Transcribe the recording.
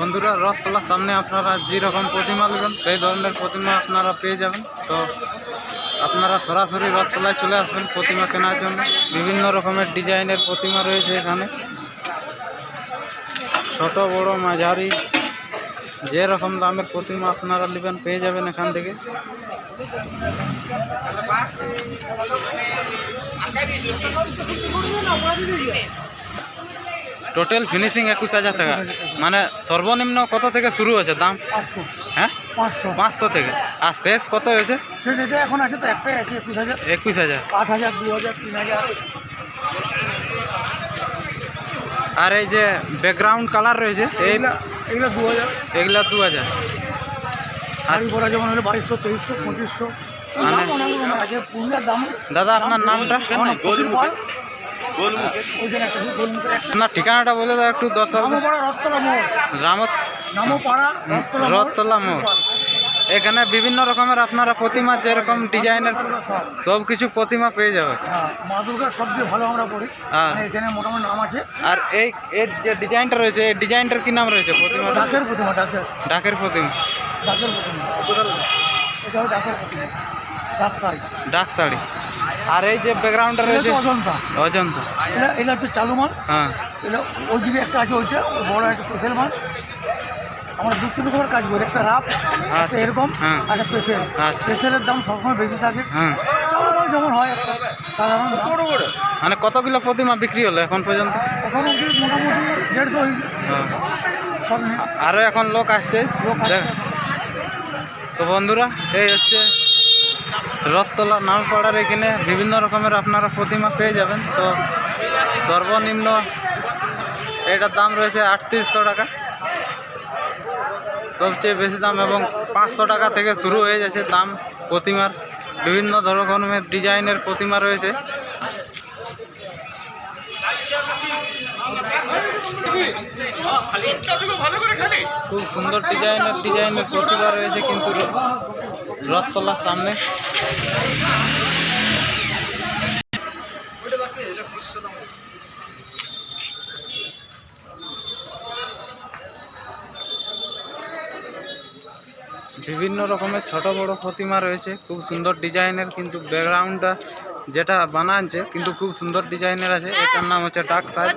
বন্ধুরা, রথতলার সামনে আপনারা যেরকম প্রতিমা নেবেন, সেই ধরনের প্রতিমা আপনারা পেয়ে যাবেন। তো আপনারা সরাসরি রথতলায় চলে আসবেন প্রতিমা কেনার জন্য। বিভিন্ন রকমের ডিজাইনের প্রতিমা রয়েছে এখানে। ছোট, বড়, মাঝারি, যে রকম দামের প্রতিমা আপনারা নেবেন, পেয়ে যাবেন এখান থেকে। টোটাল ফিনিশিং একুশ হাজার টাকা। মানে সর্বনিম্ন কত থেকে শুরু হয়েছে দাম? হ্যাঁ? পাঁচশো। পাঁচশো থেকে। আর শেষ কত হয়েছে? এখন আছে তো একটাই আছে একুশ হাজার। একুশ হাজার। আট হাজার দু হাজার তিন হাজার। আর এই যে ব্যাকগ্রাউন্ড কালার রয়েছে এই এইগুলা এগুলো দু হাজার। এগুলা দু হাজার। আর শাড়ি পরা যেমন হলে বাইশশো তেইশশো পঁচিশশো। মানে- দাদা আপনার নামটা? আপনার ঠিকানাটা বলে দাও একটু দর্শক নামোপাড়া রথতলা মোড়। এখানে বিভিন্ন রকমের আপনারা প্রতিমা যেরকম ডিজাইনের সব। কিছু প্রতিমা পেয়ে যাবে। হ্যাঁ মা দুর্গার সবচেয়ে ভালো আমরা করি। মানে এখানে মোটামুটি নাম আছে। আর এই এর যে ডিজাইনটা রয়েছে এই ডিজাইনটার কি নাম রয়েছে ডাকের প্রতিমা ডাকের। ডাকের প্রতিমা। ডাকের প্রতিমা। এটা ডাকের প্রতিমা। ডাক শাড়ি। ডাক শাড়ি। আর এই যে ব্যাকগ্রাউন্ডটা রয়েছে অজন্তা। অজন্তা। এটা এটা হচ্ছে চালু মাল। হ্যাঁ। এটা ওইদিকে একটা আছে ওইটা ওই বড় একটা স্পেশাল মাল। আমরা দু তিন রকমের কাজ করি একটা রাফ একটা আচ্ছা। এরকম হ্যাঁ। আর একটা স্পেশাল আচ্ছা। স্পেশালের দাম সবসময় বেশি থাকে। হ্যাঁ। যেমন হয় একটা সাধারণ দাম। মানে কতগুলো প্রতিমা বিক্রি হলো এখন পর্যন্ত? এখন মোটামুটি দেড়শো হয়ে আরও এখন লোক আসছে। লোক আসছে। তো বন্ধুরা এই হচ্ছে রথতলা নামপাড়ার এখানে বিভিন্ন রকমের আপনারা প্রতিমা পেয়ে যাবেন। তো সর্বনিম্ন এটার দাম রয়েছে আটত্রিশশো টাকা। সবচেয়ে বেশি দাম এবং পাঁচশো টাকা থেকে শুরু হয়ে যাচ্ছে দাম প্রতিমার। বিভিন্ন ধরনের ডিজাইনের প্রতিমা রয়েছে। খুব সুন্দর ডিজাইনের ডিজাইনের প্রতিভা রয়েছে কিন্তু রথতলার সামনে। বিভিন্ন রকমের ছোট বড় প্রতিমা রয়েছে। খুব সুন্দর ডিজাইনের কিন্তু ব্যাকগ্রাউন্ডটা যেটা বানাচ্ছে, কিন্তু খুব সুন্দর ডিজাইনের আছে। এটার নাম হচ্ছে ডাক সাইড